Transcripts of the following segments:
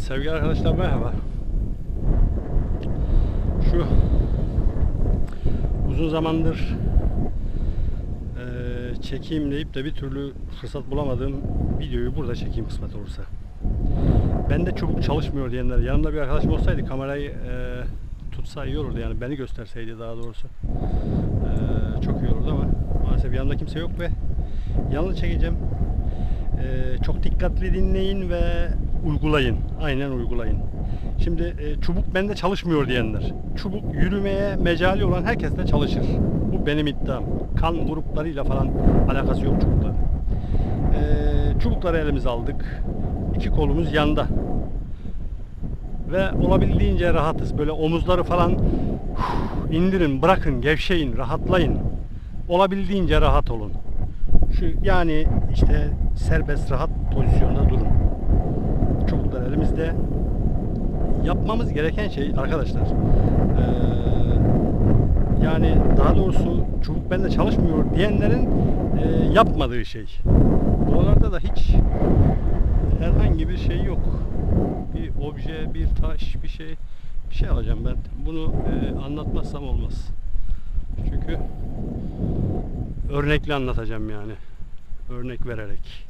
Sevgili arkadaşlar merhaba. Şu uzun zamandır eee çekeyim deyip de bir türlü fırsat bulamadığım videoyu burada çekeyim kısmet olursa. Bende çubuk çalışmıyor diyenler yanımda bir arkadaşım olsaydı kamerayı eee, tutsa iyi olurdu yani beni gösterseydi daha doğrusu. Eee, çok iyi olurdu ama maalesef yanımda kimse yok ve yalnız çekeceğim. Ee, çok dikkatli dinleyin ve uygulayın. Aynen uygulayın. Şimdi e, çubuk bende çalışmıyor diyenler. Çubuk yürümeye mecali olan herkesle çalışır. Bu benim iddiam. Kan gruplarıyla falan alakası yok çubukların. Ee, çubukları elimize aldık. İki kolumuz yanda. Ve olabildiğince rahatız. Böyle omuzları falan indirin, bırakın, gevşeyin, rahatlayın. Olabildiğince rahat olun. Şu yani işte serbest rahat pozisyonda durun. Çubuklar elimizde. Yapmamız gereken şey arkadaşlar. eee, yani daha doğrusu çubuk bende çalışmıyor diyenlerin eee, yapmadığı şey. Buralarda da hiç herhangi bir şey yok. Bir obje, bir taş, bir şey bir şey alacağım ben. Bunu eee, anlatmazsam olmaz. Çünkü örnekle anlatacağım yani. Örnek vererek.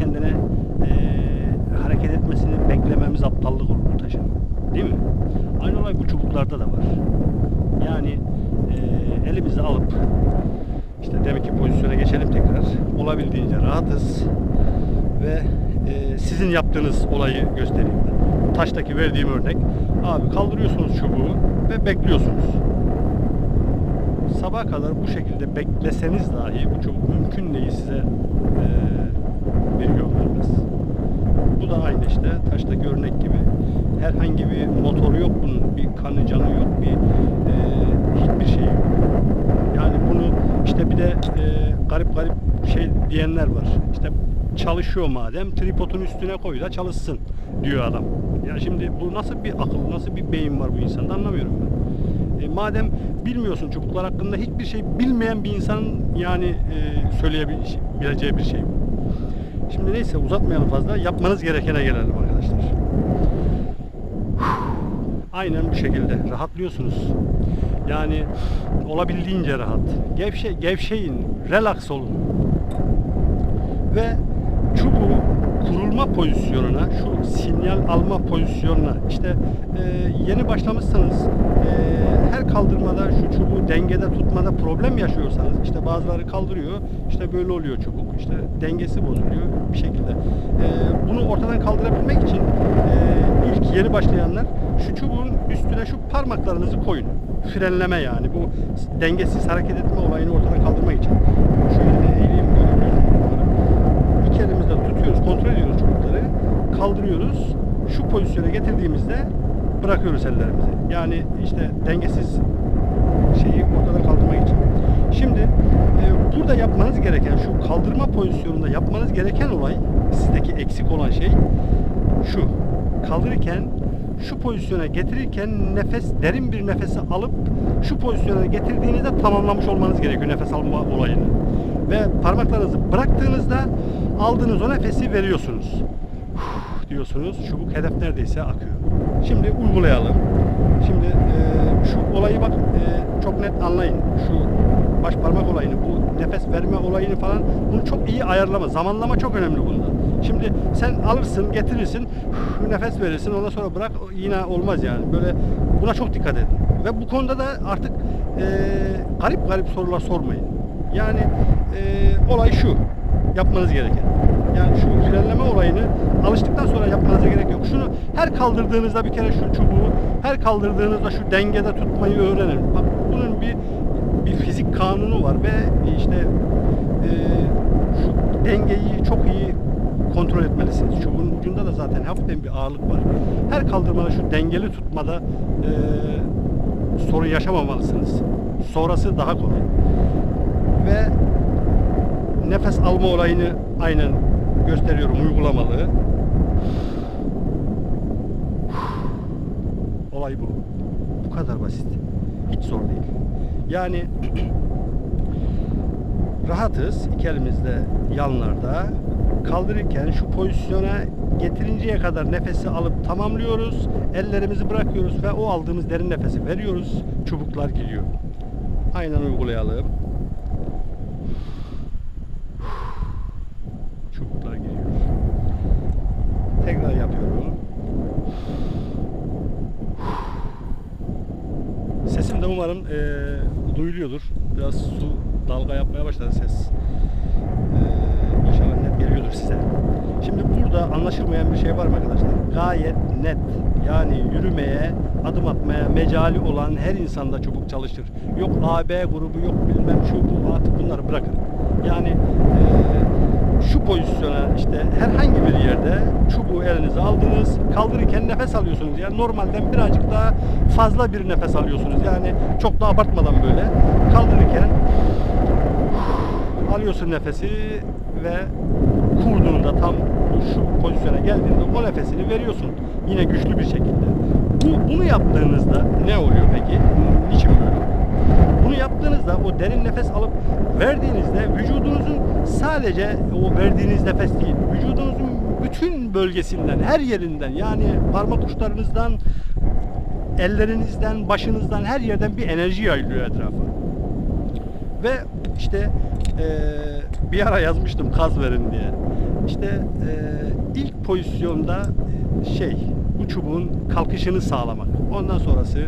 kendine e, hareket etmesini beklememiz aptallık olur bu taşın. Değil mi? Aynı olay bu çubuklarda da var. Yani e, elimizi alıp işte demek ki pozisyona geçelim tekrar. Olabildiğince rahatız ve e, sizin yaptığınız olayı göstereyim ben. Taştaki verdiğim örnek. Abi kaldırıyorsunuz çubuğu ve bekliyorsunuz. Sabaha kadar bu şekilde bekleseniz dahi bu çubuk mümkün değil size e, 510 Bu da aynı işte taşta görnek gibi. Herhangi bir motoru yok bunun, bir kanı canı yok, bir e, hiçbir şey yok. Yani bunu işte bir de e, garip garip şey diyenler var. İşte çalışıyor madem tripodun üstüne koy da çalışsın diyor adam. Ya şimdi bu nasıl bir akıl, nasıl bir beyin var bu insanda anlamıyorum ben. E, madem bilmiyorsun çubuklar hakkında hiçbir şey bilmeyen bir insanın yani e, söyleyebileceği bir şey. Şimdi neyse uzatmayalım fazla. Yapmanız gerekene gelelim arkadaşlar. Aynen bu şekilde rahatlıyorsunuz. Yani olabildiğince rahat. Gevşe, gevşeyin, relax olun. Ve çubuğu kurulma pozisyonuna, şu sinyal alma pozisyonuna, işte e, yeni başlamışsanız e, her kaldırmada şu çubuğu dengede tutmada problem yaşıyorsanız, işte bazıları kaldırıyor, işte böyle oluyor çubuk, işte dengesi bozuluyor bir şekilde. E, bunu ortadan kaldırabilmek için e, ilk yeni başlayanlar şu çubuğun üstüne şu parmaklarınızı koyun. Frenleme yani bu dengesiz hareket etme olayını ortadan kaldırmak için. Şöyle eğileyim. İki tutuyoruz, kontrol ediyoruz çubukları. Kaldırıyoruz. Şu pozisyona getirdiğimizde bırakıyoruz ellerimizi. Yani işte dengesiz şeyi ortadan kaldırmak için. Şimdi e, burada yapmanız gereken şu kaldırma pozisyonunda yapmanız gereken olay sizdeki eksik olan şey şu. Kaldırırken şu pozisyona getirirken nefes derin bir nefesi alıp şu pozisyona getirdiğinizde tamamlamış olmanız gerekiyor nefes alma olayını. Ve parmaklarınızı bıraktığınızda aldığınız o nefesi veriyorsunuz. Huh diyorsunuz. Çubuk hedef neredeyse akıyor. Şimdi uygulayalım. Şimdi e, şu olayı bak e, çok net anlayın. Şu baş parmak olayını, bu nefes verme olayını falan bunu çok iyi ayarlama. Zamanlama çok önemli bunda. Şimdi sen alırsın, getirirsin, huh, nefes verirsin, ondan sonra bırak yine olmaz yani. Böyle buna çok dikkat edin. Ve bu konuda da artık e, garip garip sorular sormayın. Yani e, olay şu. Yapmanız gereken. Yani şu frenleme olayını alıştıktan sonra yapmanıza gerek yok. Şunu her kaldırdığınızda bir kere şu çubuğu her kaldırdığınızda şu dengede tutmayı öğrenin. Bak bunun bir bir fizik kanunu var ve işte e, şu dengeyi çok iyi kontrol etmelisiniz. Çubuğun ucunda da zaten hafiften bir ağırlık var. Her kaldırmada şu dengeli tutmada e, sorun yaşamamalısınız. Sonrası daha kolay. Ve nefes alma olayını aynen gösteriyorum uygulamalı. Olay bu. Bu kadar basit. Hiç zor değil. Yani rahatız iki elimizde yanlarda kaldırırken şu pozisyona getirinceye kadar nefesi alıp tamamlıyoruz. Ellerimizi bırakıyoruz ve o aldığımız derin nefesi veriyoruz. Çubuklar geliyor. Aynen uygulayalım. Çubuklar geliyor. Tekrar yapıyorum. Sesim de umarım eee, duyuluyordur. Biraz su dalga yapmaya başladı ses. Eee inşallah net geliyordur size. Şimdi burada anlaşılmayan bir şey var mı arkadaşlar? Gayet net. Yani yürümeye, adım atmaya mecali olan her insanda çubuk çalışır. Yok AB grubu, yok bilmem şu bu artık bunları bırakın. Yani eee, şu pozisyona işte herhangi bir yerde çubuğu elinize aldınız, kaldırırken nefes alıyorsunuz. Yani normalden birazcık daha fazla bir nefes alıyorsunuz. Yani çok da abartmadan böyle kaldırırken alıyorsun nefesi ve kurduğunda tam şu pozisyona geldiğinde o nefesini veriyorsun. Yine güçlü bir şekilde. Bu, bunu yaptığınızda ne oluyor peki? Niçin böyle? Bunu yaptığınızda o derin nefes alıp verdiğinizde vücudunuzun sadece o verdiğiniz nefes değil, vücudunuzun bütün bölgesinden, her yerinden yani parmak uçlarınızdan, ellerinizden, başınızdan her yerden bir enerji yayılıyor etrafa. Ve işte eee, bir ara yazmıştım kaz verin diye. İşte eee, ilk pozisyonda şey bu çubuğun kalkışını sağlamak. Ondan sonrası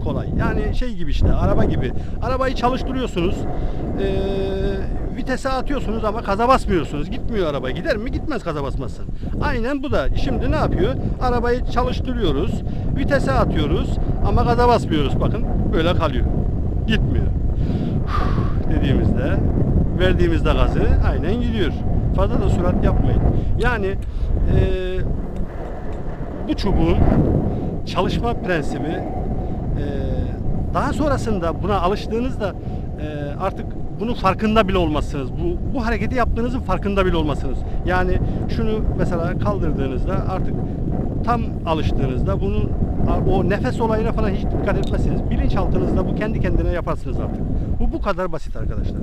kolay. Yani şey gibi işte araba gibi. Arabayı çalıştırıyorsunuz. eee, vitese atıyorsunuz ama gaza basmıyorsunuz. Gitmiyor araba. Gider mi? Gitmez gaza basmazsan. Aynen bu da. Şimdi ne yapıyor? Arabayı çalıştırıyoruz. Vitese atıyoruz ama gaza basmıyoruz. Bakın böyle kalıyor. Gitmiyor dediğimizde verdiğimizde gazı aynen gidiyor. Fazla da sürat yapmayın. Yani eee, bu çubuğun çalışma prensibi daha sonrasında buna alıştığınızda eee, artık bunun farkında bile olmazsınız. Bu, bu hareketi yaptığınızın farkında bile olmazsınız. Yani şunu mesela kaldırdığınızda artık tam alıştığınızda bunun o nefes olayına falan hiç dikkat etmezsiniz. Bilinçaltınızda bu kendi kendine yaparsınız artık. Bu bu kadar basit arkadaşlar.